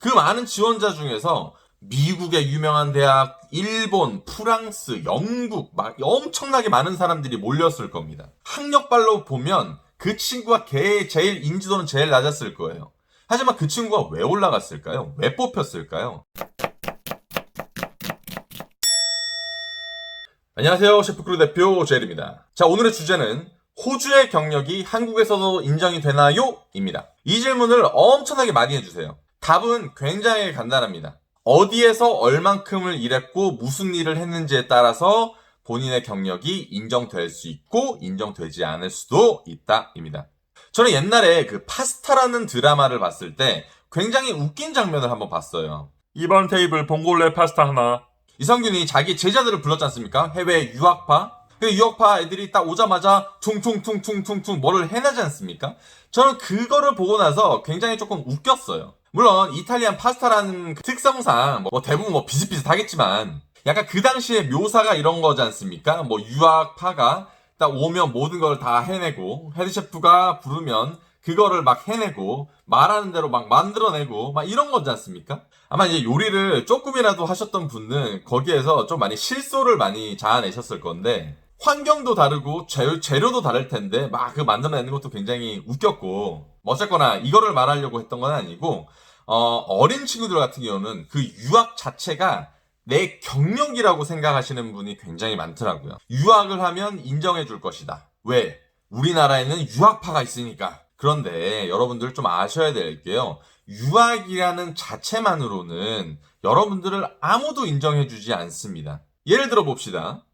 그 많은 지원자 중에서 미국의 유명한 대학, 일본, 프랑스, 영국, 막 엄청나게 많은 사람들이 몰렸을 겁니다. 학력발로 보면 그 친구가 걔 제일 인지도는 제일 낮았을 거예요. 하지만 그 친구가 왜 올라갔을까요? 왜 뽑혔을까요? 안녕하세요. 셰프크루 대표 제일입니다. 자, 오늘의 주제는 호주의 경력이 한국에서도 인정이 되나요? 입니다. 이 질문을 엄청나게 많이 해주세요. 답은 굉장히 간단합니다. 어디에서 얼만큼을 일했고 무슨 일을 했는지에 따라서 본인의 경력이 인정될 수 있고 인정되지 않을 수도 있다입니다. 저는 옛날에 그 파스타라는 드라마를 봤을 때 굉장히 웃긴 장면을 한번 봤어요. 2번 테이블 봉골레 파스타 하나. 이성균이 자기 제자들을 불렀지 않습니까? 해외 유학파. 그 유학파 애들이 딱 오자마자 퉁퉁퉁퉁퉁퉁 뭐를 해내지 않습니까? 저는 그거를 보고 나서 굉장히 조금 웃겼어요. 물론 이탈리안 파스타라는 그 특성상 뭐 대부분 뭐 비슷비슷하겠지만 약간 그 당시에 묘사가 이런 거지 않습니까? 뭐 유학파가 딱 오면 모든 걸 다 해내고 헤드셰프가 부르면 그거를 막 해내고 말하는 대로 막 만들어내고 막 이런 거지 않습니까? 아마 이제 요리를 조금이라도 하셨던 분은 거기에서 좀 많이 실소를 많이 자아내셨을 건데 환경도 다르고 재료, 재료도 다를 텐데 막 그 만들어내는 것도 굉장히 웃겼고 뭐 어쨌거나 이거를 말하려고 했던 건 아니고 어, 어린 친구들 같은 경우는 그 유학 자체가 내 경력이라고 생각하시는 분이 굉장히 많더라고요. 유학을 하면 인정해 줄 것이다. 왜? 우리나라에는 유학파가 있으니까. 그런데 여러분들 좀 아셔야 될 게요. 유학이라는 자체만으로는 여러분들을 아무도 인정해 주지 않습니다. 예를 들어 봅시다.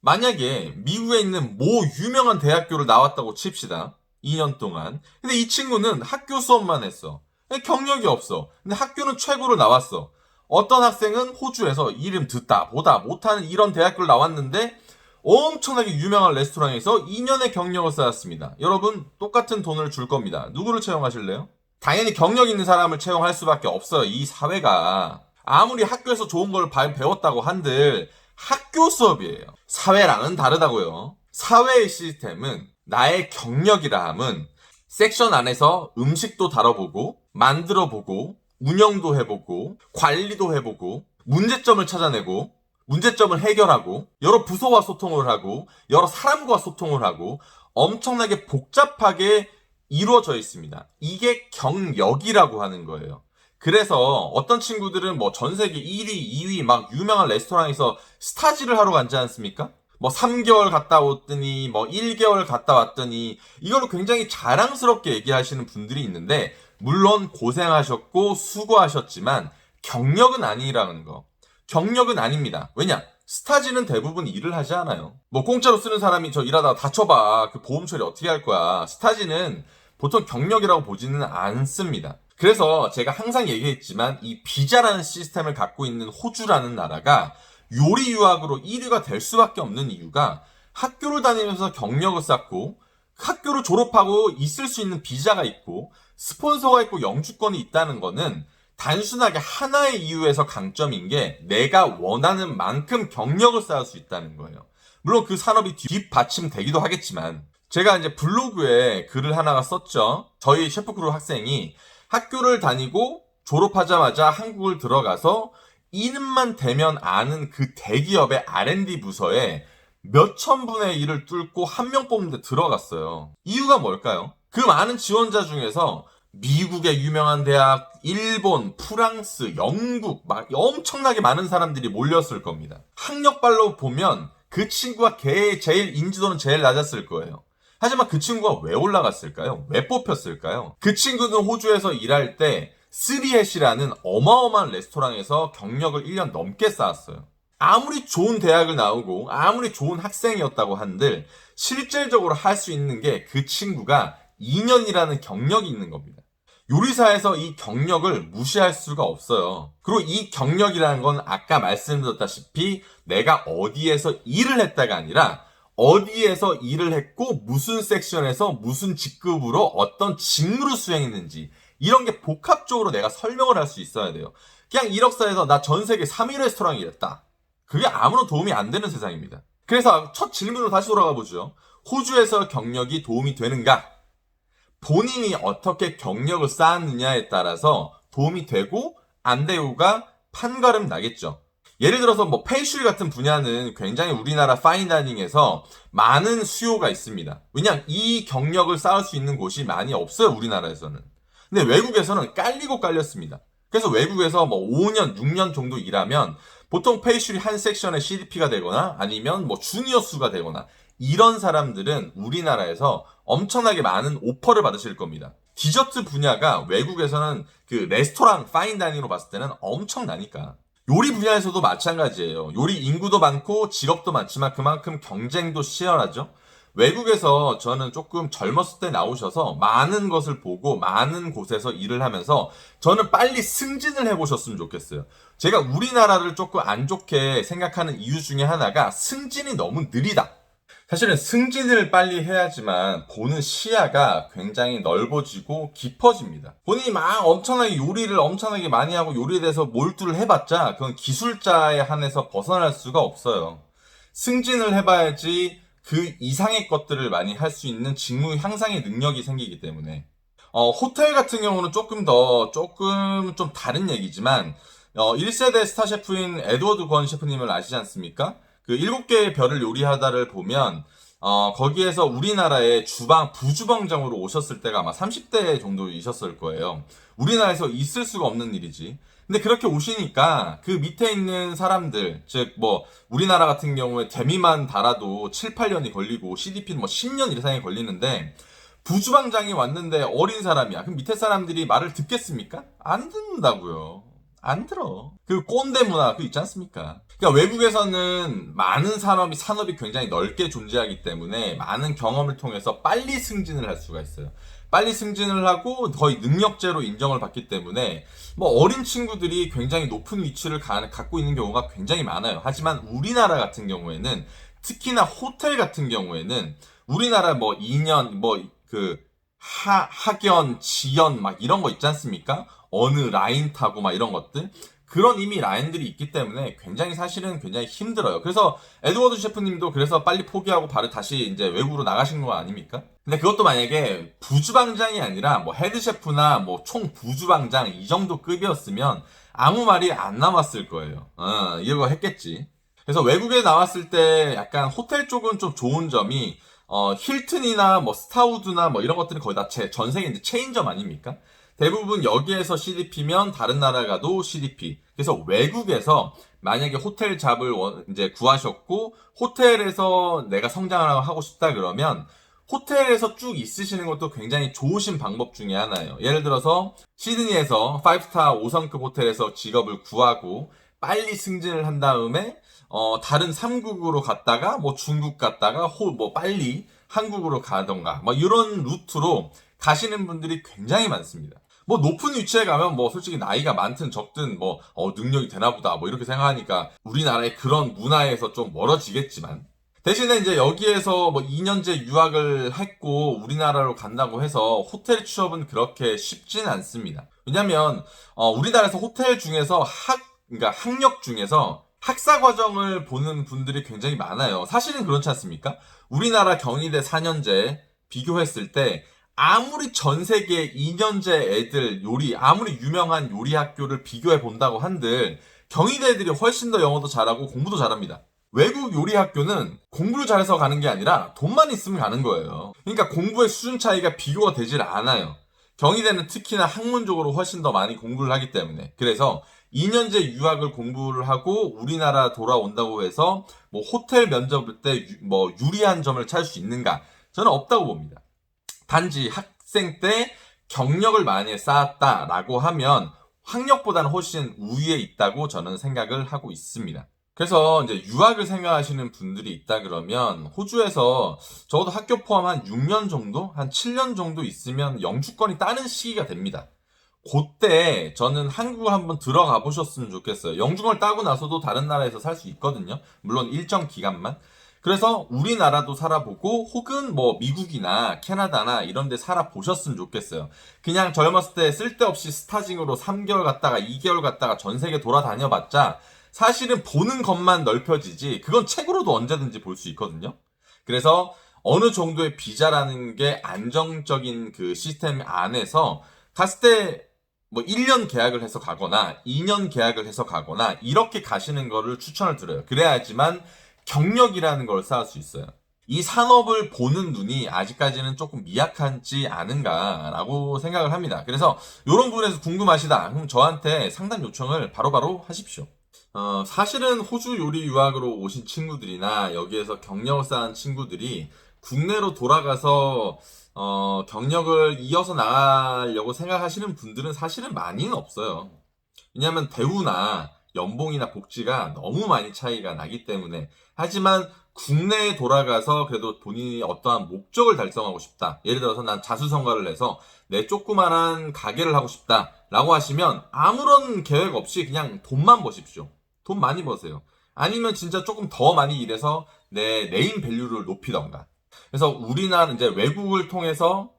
만약에 미국에 있는 모 유명한 대학교를 나왔다고 칩시다. 2년 동안. 근데 이 친구는 학교 수업만 했어. 경력이 없어. 근데 학교는 최고로 나왔어. 어떤 학생은 호주에서 이름 듣다 보다 못하는 이런 대학교를 나왔는데 엄청나게 유명한 레스토랑에서 2년의 경력을 쌓았습니다. 여러분 똑같은 돈을 줄 겁니다. 누구를 채용하실래요? 당연히 경력 있는 사람을 채용할 수밖에 없어요. 이 사회가 아무리 학교에서 좋은 걸 바- 배웠다고 한들 학교 수업이에요. 사회랑은 다르다고요. 사회의 시스템은 나의 경력이라 함은 섹션 안에서 음식도 다뤄보고 만들어보고 운영도 해보고 관리도 해보고 문제점을 찾아내고 문제점을 해결하고 여러 부서와 소통을 하고 여러 사람과 소통을 하고 엄청나게 복잡하게 이루어져 있습니다. 이게 경력이라고 하는 거예요. 그래서 어떤 친구들은 뭐 전 세계 1위, 2위 막 유명한 레스토랑에서 스타지를 하러 간지 않습니까? 뭐 3개월 갔다 왔더니 뭐 1개월 갔다 왔더니 이걸 굉장히 자랑스럽게 얘기하시는 분들이 있는데 물론 고생하셨고 수고하셨지만 경력은 아니라는 거. 경력은 아닙니다. 왜냐? 스타지는 대부분 일을 하지 않아요. 뭐 공짜로 쓰는 사람이 저 일하다가 다쳐봐. 그 보험 처리 어떻게 할 거야. 스타지는 보통 경력이라고 보지는 않습니다. 그래서 제가 항상 얘기했지만 이 비자라는 시스템을 갖고 있는 호주라는 나라가 요리 유학으로 1위가 될 수밖에 없는 이유가 학교를 다니면서 경력을 쌓고 학교를 졸업하고 있을 수 있는 비자가 있고 스폰서가 있고 영주권이 있다는 거는 단순하게 하나의 이유에서 강점인 게 내가 원하는 만큼 경력을 쌓을 수 있다는 거예요. 물론 그 산업이 뒷받침되기도 하겠지만 제가 이제 블로그에 글을 하나가 썼죠. 저희 셰프크루 학생이 학교를 다니고 졸업하자마자 한국을 들어가서 이름만 대면 아는 그 대기업의 R&D 부서에 몇천 분의 일을 뚫고 한 명 뽑는데 들어갔어요. 이유가 뭘까요? 그 많은 지원자 중에서 미국의 유명한 대학, 일본, 프랑스, 영국, 막 엄청나게 많은 사람들이 몰렸을 겁니다. 학력발로 보면 그 친구가 걔 제일 인지도는 제일 낮았을 거예요. 하지만 그 친구가 왜 올라갔을까요? 왜 뽑혔을까요? 그 친구는 호주에서 일할 때 스리햇이라는 어마어마한 레스토랑에서 경력을 1년 넘게 쌓았어요. 아무리 좋은 대학을 나오고 아무리 좋은 학생이었다고 한들 실질적으로 할 수 있는 게 그 친구가 2년이라는 경력이 있는 겁니다. 요리사에서 이 경력을 무시할 수가 없어요. 그리고 이 경력이라는 건 아까 말씀드렸다시피 내가 어디에서 일을 했다가 아니라 어디에서 일을 했고 무슨 섹션에서 무슨 직급으로 어떤 직무를 수행했는지 이런 게 복합적으로 내가 설명을 할 수 있어야 돼요. 그냥 이력서에서 나 전 세계 3위 레스토랑이 일했다. 그게 아무런 도움이 안 되는 세상입니다. 그래서 첫 질문으로 다시 돌아가 보죠. 호주에서 경력이 도움이 되는가? 본인이 어떻게 경력을 쌓았느냐에 따라서 도움이 되고 안대우가 판가름 나겠죠. 예를 들어서 뭐 페이슈리 같은 분야는 굉장히 우리나라 파인다이닝에서 많은 수요가 있습니다. 왜냐면 이 경력을 쌓을 수 있는 곳이 많이 없어요, 우리나라에서는. 근데 외국에서는 깔리고 깔렸습니다. 그래서 외국에서 뭐 5년, 6년 정도 일하면 보통 페이슈리 한 섹션의 CDP가 되거나 아니면 뭐 주니어 수가 되거나 이런 사람들은 우리나라에서 엄청나게 많은 오퍼를 받으실 겁니다. 디저트 분야가 외국에서는 그 레스토랑 파인 다이닝으로 봤을 때는 엄청나니까. 요리 분야에서도 마찬가지예요. 요리 인구도 많고 직업도 많지만 그만큼 경쟁도 치열하죠. 외국에서 저는 조금 젊었을 때 나오셔서 많은 것을 보고 많은 곳에서 일을 하면서 저는 빨리 승진을 해보셨으면 좋겠어요. 제가 우리나라를 조금 안 좋게 생각하는 이유 중에 하나가 승진이 너무 느리다. 사실은 승진을 빨리 해야지만 보는 시야가 굉장히 넓어지고 깊어집니다. 본인이 막 엄청나게 요리를 엄청나게 많이 하고 요리에 대해서 몰두를 해봤자 그건 기술자에 한해서 벗어날 수가 없어요. 승진을 해봐야지 그 이상의 것들을 많이 할 수 있는 직무 향상의 능력이 생기기 때문에 어, 호텔 같은 경우는 조금 더 조금 좀 다른 얘기지만 어, 1세대 스타 셰프인 에드워드 권 셰프님을 아시지 않습니까? 그 7개의 별을 요리하다를 보면 어, 거기에서 우리나라의 주방 부주방장으로 오셨을 때가 아마 30대 정도이셨을 거예요. 우리나라에서 있을 수가 없는 일이지. 근데 그렇게 오시니까 그 밑에 있는 사람들, 즉, 뭐, 우리나라 같은 경우에 데미만 달아도 7, 8년이 걸리고 CDP는 뭐 10년 이상이 걸리는데 부주방장이 왔는데 어린 사람이야. 그럼 밑에 사람들이 말을 듣겠습니까? 안 듣는다고요. 안 들어. 그 꼰대 문화 그 있지 않습니까? 그러니까 외국에서는 많은 산업이 산업이 굉장히 넓게 존재하기 때문에 많은 경험을 통해서 빨리 승진을 할 수가 있어요. 빨리 승진을 하고 거의 능력제로 인정을 받기 때문에 뭐 어린 친구들이 굉장히 높은 위치를 가- 갖고 있는 경우가 굉장히 많아요. 하지만 우리나라 같은 경우에는 특히나 호텔 같은 경우에는 우리나라 뭐 2년 뭐그 하, 학연, 지연 막 이런 거 있지 않습니까? 어느 라인 타고 막 이런 것들 그런 이미 라인들이 있기 때문에 굉장히 사실은 굉장히 힘들어요. 그래서 에드워드 셰프님도 그래서 빨리 포기하고 바로 다시 이제 외국으로 나가신 거 아닙니까? 근데 그것도 만약에 부주방장이 아니라 뭐 헤드 셰프나 뭐 총 부주방장 이 정도 급이었으면 아무 말이 안 남았을 거예요. 어, 이거 했겠지. 그래서 외국에 나왔을 때 약간 호텔 쪽은 좀 좋은 점이 어, 힐튼이나 뭐 스타우드나 뭐 이런 것들은 거의 다전 세계 이제 체인점 아닙니까? 대부분 여기에서 CDP면 다른 나라 가도 CDP. 그래서 외국에서 만약에 호텔 잡을 원- 이제 구하셨고 호텔에서 내가 성장을 하고 싶다 그러면 호텔에서 쭉 있으시는 것도 굉장히 좋으신 방법 중에 하나예요. 예를 들어서 시드니에서 5스타 5성급 호텔에서 직업을 구하고 빨리 승진을 한 다음에 어, 다른 3국으로 갔다가 뭐 중국 갔다가 호, 뭐 빨리 한국으로 가던가 뭐 이런 루트로 가시는 분들이 굉장히 많습니다. 뭐 높은 위치에 가면 뭐 솔직히 나이가 많든 적든 뭐 어, 능력이 되나 보다 뭐 이렇게 생각하니까 우리나라의 그런 문화에서 좀 멀어지겠지만 대신에 이제 여기에서 뭐 2년제 유학을 했고 우리나라로 간다고 해서 호텔 취업은 그렇게 쉽지는 않습니다. 왜냐면 어, 우리나라에서 호텔 중에서 학 그러니까 학력 중에서 학사 과정을 보는 분들이 굉장히 많아요. 사실은 그렇지 않습니까? 우리나라 경희대 4년제 비교했을 때 아무리 전 세계 2년제 애들 요리 아무리 유명한 요리 학교를 비교해 본다고 한들 경희대 애들이 훨씬 더 영어도 잘하고 공부도 잘합니다. 외국 요리 학교는 공부를 잘해서 가는 게 아니라 돈만 있으면 가는 거예요. 그러니까 공부의 수준 차이가 비교가 되질 않아요. 경희대는 특히나 학문적으로 훨씬 더 많이 공부를 하기 때문에. 그래서 2년제 유학을 공부를 하고 우리나라 돌아온다고 해서 뭐 호텔 면접을 때 뭐 유리한 점을 찾을 수 있는가? 저는 없다고 봅니다. 단지 학생 때 경력을 많이 쌓았다라고 하면 학력보다는 훨씬 우위에 있다고 저는 생각을 하고 있습니다. 그래서 이제 유학을 생각하시는 분들이 있다 그러면 호주에서 적어도 학교 포함 한 6년 정도, 한 7년 정도 있으면 영주권이 따는 시기가 됩니다. 그때 저는 한국을 한번 들어가 보셨으면 좋겠어요. 영주권을 따고 나서도 다른 나라에서 살 수 있거든요. 물론 일정 기간만. 그래서 우리나라도 살아보고 혹은 뭐 미국이나 캐나다나 이런 데 살아보셨으면 좋겠어요. 그냥 젊었을 때 쓸데없이 스타징으로 3개월 갔다가 2개월 갔다가 전 세계 돌아다녀 봤자 사실은 보는 것만 넓혀지지 그건 책으로도 언제든지 볼 수 있거든요. 그래서 어느 정도의 비자라는 게 안정적인 그 시스템 안에서 갔을 때 뭐 1년 계약을 해서 가거나 2년 계약을 해서 가거나 이렇게 가시는 거를 추천을 드려요. 그래야지만 경력이라는 걸 쌓을 수 있어요. 이 산업을 보는 눈이 아직까지는 조금 미약하지 않은가라고 생각을 합니다. 그래서 이런 부분에서 궁금하시다. 그럼 저한테 상담 요청을 바로 바로 하십시오. 어, 사실은 호주 요리 유학으로 오신 친구들이나 여기에서 경력을 쌓은 친구들이 국내로 돌아가서 어, 경력을 이어서 나가려고 생각하시는 분들은 사실은 많이는 없어요. 왜냐하면 대우나 연봉이나 복지가 너무 많이 차이가 나기 때문에 하지만 국내에 돌아가서 그래도 본인이 어떠한 목적을 달성하고 싶다. 예를 들어서 난 자수성가를 해서 내 조그만한 가게를 하고 싶다. 라고 하시면 아무런 계획 없이 그냥 돈만 버십시오. 돈 많이 버세요. 아니면 진짜 조금 더 많이 일해서 내 네임 밸류를 높이던가. 그래서 우리나라 이제 외국을 통해서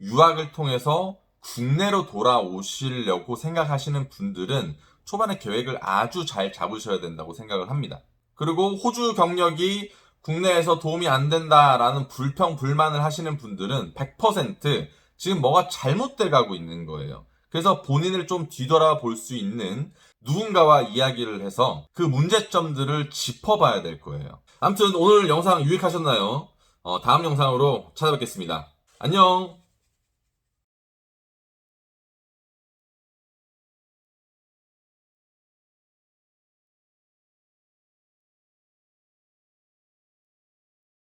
유학을 통해서 국내로 돌아오시려고 생각하시는 분들은 초반에 계획을 아주 잘 잡으셔야 된다고 생각을 합니다. 그리고 호주 경력이 국내에서 도움이 안 된다라는 불평, 불만을 하시는 분들은 100% 지금 뭐가 잘못돼 가고 있는 거예요. 그래서 본인을 좀 뒤돌아 볼 수 있는 누군가와 이야기를 해서 그 문제점들을 짚어봐야 될 거예요. 아무튼 오늘 영상 유익하셨나요? 어, 다음 영상으로 찾아뵙겠습니다. 안녕!